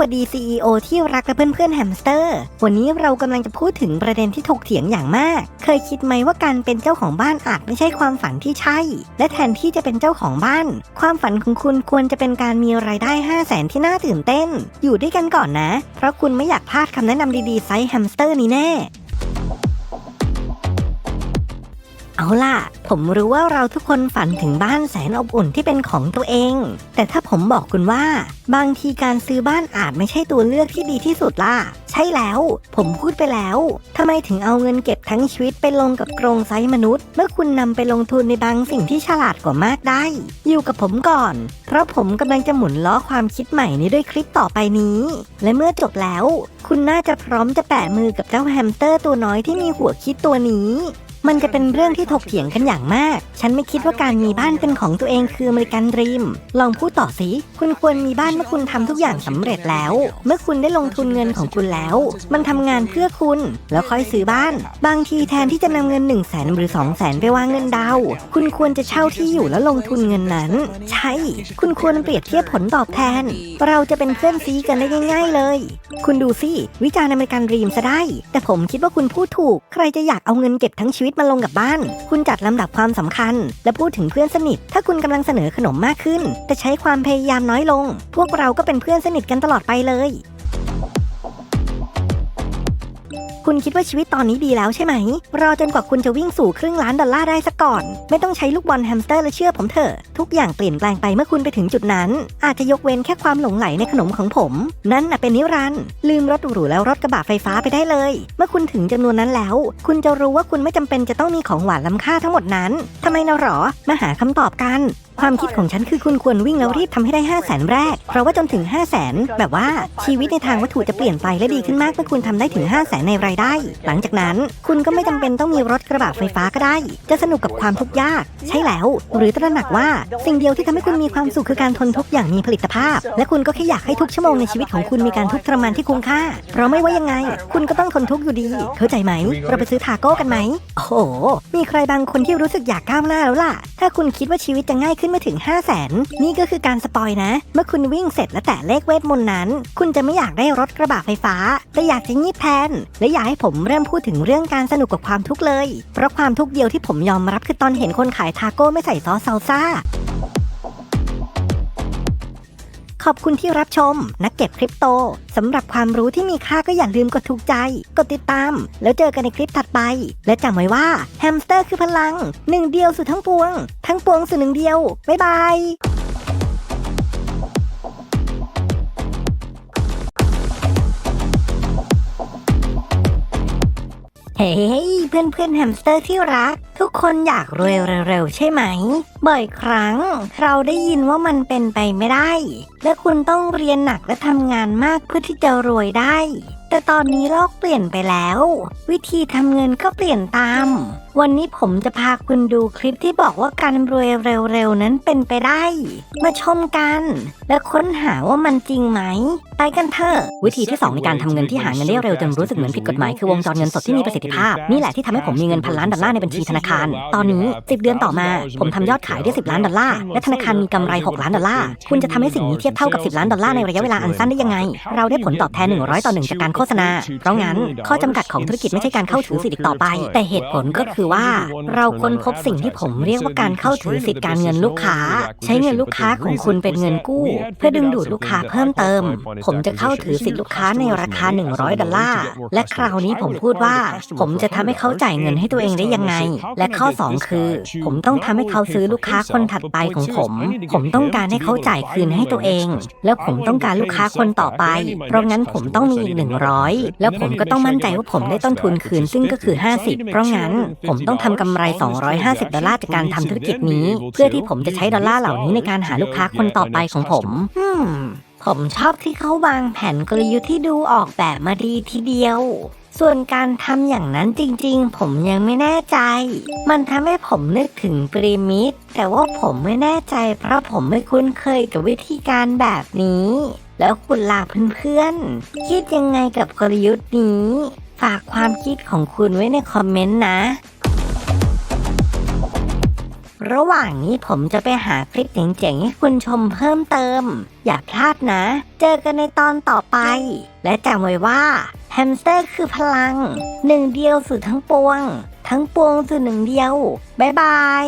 วัสดี CEO ที่รักและเพื่อนๆแฮมสเตอร์ วันนี้เรากำลังจะพูดถึงประเด็นที่ถกเถียงอย่างมาก เคยคิดไหมว่าการเป็นเจ้าของบ้านอาจไม่ใช่ความฝันที่ใช่ และแทนที่จะเป็นเจ้าของบ้าน ความฝันของคุณควรจะเป็นการมีรายได้ 5 0 0แสนที่น่าตื่นเต้น อยู่ด้วยกันก่อนนะ เพราะคุณไม่อยากพลาดคำแนะนำดีๆไซส์แฮมสเตอร์นี้แน่ เอาล่ะ ผมรู้ว่าเราทุกคนฝันถึงบ้านแสนอบอุ่นที่เป็นของตัวเอง แต่ถ้าผมบอกคุณว่า บางทีการซื้อบ้านอาจไม่ใช่ตัวเลือกที่ดีที่สุดล่ะ ใช่แล้ว ผมพูดไปแล้วทำไมถึงเอาเงินเก็บทั้งชีวิตไปลงกับโครงไซส์มนุษย์ เมื่อคุณนำไปลงทุนในบางสิ่งที่ฉลาดกว่ามากได้ อยู่กับผมก่อน เพราะผมกำลังจะหมุนล้อความคิดใหม่นี้ด้วยคลิปต่อไปนี้ และเมื่อจบแล้ว คุณน่าจะพร้อมจะแปะมือกับเจ้าแฮมสเตอร์ตัวน้อยที่มีหัวคิดตัวนี้ มันจะเป็นเรื่องที่ถกเถียงกันอย่างมาก ฉันไม่คิดว่าการมีบ้านเป็นของตัวเองคืออเมริกันดรีม ลองพูดต่อสิ คุณควรมีบ้านเมื่อคุณทำทุกอย่างสำเร็จแล้ว เมื่อคุณได้ลงทุนเงินของคุณแล้ว มันทำงานเพื่อคุณ แล้วค่อยซื้อบ้าน บางทีแทนที่จะนำเงิน1นึ่งแสนหรือ2องแสนไปวางเงินดาวคุณควรจะเช่าที่อยู่แล้วลงทุนเงินนั้น ใช่ คุณควรเปรียบเทียบผลตอบแทน เราจะเป็นเพื่อนซีกันได้ง่าย ๆ เลย คุณดูสิวิจารณ์อเมริกันดรีมซะได้ แต่ผมคิดว่าคุณพูดถูก ใครจะอยากเอาเงินเก็บทั้งชีวิตมาลงกับบ้าน คุณจัดลำดับความสำคัญ และพูดถึงเพื่อนสนิท ถ้าคุณกำลังเสนอขนมมากขึ้น แต่ใช้ความพยายามน้อยลง พวกเราก็เป็นเพื่อนสนิทกันตลอดไปเลย คุณคิดว่าชีวิตตอนนี้ดีแล้วใช่ไหม รอจนกว่าคุณจะวิ่งสู่ครึ่งล้านดอลลาร์ได้ซะก่อน ไม่ต้องใช้ลูกบอลแฮมสเตอร์และเชื่อผมเถอะ ทุกอย่างเปลี่ยนแปลงไปเมื่อคุณไปถึงจุดนั้น อาจจะยกเว้นแค่ความหลงไหลในขนมของผม นั่นน่ะเป็นนิรันดร์ลืมรถหรูแล้วรถกระบะไฟฟ้าไปได้เลย เมื่อคุณถึงจำนวนนั้นแล้ว คุณจะรู้ว่าคุณไม่จำเป็นจะต้องมีของหวานล้ำค่าทั้งหมดนั้นทำไมนะหรอ มาหาคำตอบกันความคิดของฉันคือคุณควรวิ่งแล้วรีบทำให้ได้5 0 0แสนแรก เพราะว่าจนถึง 5 0 0แสนแบบว่าชีวิตในทางวัตถุจะเปลี่ยนไปและดีขึ้นมากเมื่อคุณทำได้ถึง 5 0 0แสนในรายได้ หลังจากนั้นคุณก็ไม่จำเป็นต้องมีรถกระบะไฟฟ้าก็ได้ จะสนุกกับความทุกข์ยาก ใช่แล้ว หรือตระหนักว่าสิ่งเดียวที่ทำให้คุณมีความสุขคือการทนทุกข์อย่างมีผลิตภาพ และคุณก็แค่อยากให้ทุกชั่วโมงในชีวิตของคุณมีการทุกข์ทรมานที่คุ้มค่า เพราะไม่ว่ายังไง คุณก็ต้องทนทุกข์อยู่ดี เข้าใจไหม เราไปซื้อทาโก้กันไหมโอ้โหมีใครบางคนที่รู้สึกอยากก้าวหน้าแล้วล่ะ ถ้าคุณคิดว่าชีวิตจะง่ายขึ้นึ้นมาถึง 5 0 0แสนนี่ก็คือการสปอยนะ เมื่อคุณวิ่งเสร็จและแตะเลขเวทมนต์นั้น คุณจะไม่อยากได้รถกระบะไฟฟ้า แต่อยากจะงีบแทนและอยากให้ผมเริ่มพูดถึงเรื่องการสนุกกับความทุกข์เลย เพราะความทุกข์เดียวที่ผมยอมรับคือตอนเห็นคนขายทาโก้ไม่ใส่ซอสซาลซ่า ขอบคุณที่รับชม นักเก็บคริปโตสำหรับความรู้ที่มีค่าก็อย่าลืมกดถูกใจ กดติดตาม แล้วเจอกันในคลิปถัดไป และจำไว้ว่าแฮมสเตอร์คือพลัง หนึ่งเดียวสุดทั้งปวง ทั้งปวงสุดหนึ่งเดียว บ๊ายบาย เฮ้ยเพื่อนเพื่อนแฮมสเตอร์ที่รัก ทุกคนอยากรวยเร็วๆใช่ไหม บ่อยครั้ง เราได้ยินว่ามันเป็นไปไม่ได้ และคุณต้องเรียนหนักและทำงานมากเพื่อที่จะรวยได้ แต่ตอนนี้โลกเปลี่ยนไปแล้ว วิธีทำเงินก็เปลี่ยนตาม วันนี้ผมจะพาคุณดูคลิปที่บอกว่าการรวยเร็วๆนั้นเป็นไปได้ มาชมกัน และค้นหาว่ามันจริงไหม ไปกันเถอะวิธีที่ 2 ในการทำเงินที่หาเงินได้เร็วจนรู้สึกเหมือนผิดกฎหมายคือวงจรเงินสดที่มีประสิทธิภาพ นี่แหละที่ทำให้ผมมีเงินพันล้านดอลลาร์ในบัญชีธนาคาร ตอนนี้ 10 เดือนต่อมา ผมทำยอดขายได้ 10 ล้านดอลลาร์และธนาคารมีกำไร 6 ล้านดอลลาร์คุณจะทำให้สิ่งนี้เทียบเท่ากับ 10 ล้านดอลลาร์ในระยะเวลาอันสั้นได้ยังไง เราได้ผลตอบแทน 100 ต่อ1จากการโฆษณา เพราะงั้นข้อจำกัดของธุรกิจไม่ใช่การเข้าถือสิทธิ์ต่อไป แต่เหตุผลก็คือว่าเราค้นพบสิ่งที่ผมเรียกว่าการเข้าถือสิทธิ์การเงินลูกค้า ใช้เงินลูกค้าของคุณเป็นเงินกู้ เพื่อดึงดูดลูกค้าเพิ่มเติม ผมจะเข้าถือสิทธิ์ลูกค้าในราคา 100 ดอลลาร์ และคราวนี้ผมพูดว่า ผมจะทำให้เขาจ่ายเงินให้ตัวเองได้ยังไง และข้อ 2 คือ ผมต้องทำให้เขาซื้อลูกค้าคนถัดไปของผม ผมต้องการให้เขาจ่ายคืนให้ตัวเอง แล้วผมต้องการลูกค้าคนต่อไป เพราะงั้นผมต้องมีอีก100 แล้วผมก็ต้องมั่นใจว่าผมได้ต้นทุนคืนซึ่งก็คือ 50 เพราะงั้นผมต้องทำกำไร 250 ดอลลาร์จากการทำธุรกิจนี้ เพื่อที่ผมจะใช้ดอลลาร์เหล่านี้ในการหาลูกค้าคนต่อไปของผมอืมผมชอบที่เขาวางแผนกลยุทธ์ที่ดูออกแบบมาดีทีเดียว ส่วนการทำอย่างนั้นจริงๆ ผมยังไม่แน่ใจ มันทำให้ผมนึกถึงปริมิดแต่ว่าผมไม่แน่ใจ เพราะผมไม่คุ้นเคยกับวิธีการแบบนี้ แล้วคุณลาเพื่อนๆ คิดยังไงกับกลยุทธ์นี้ ฝากความคิดของคุณไว้ในคอมเมนต์นะ ระหว่างนี้ผมจะไปหาคลิปเจ๋งๆให้คุณชมเพิ่มเติม อย่าพลาดนะ เจอกันในตอนต่อไป และจำไว้ว่าแฮมสเตอร์คือพลัง หนึ่งเดียวสุดทั้งปวง ทั้งปวงสุดหนึ่งเดียว บ๊ายบาย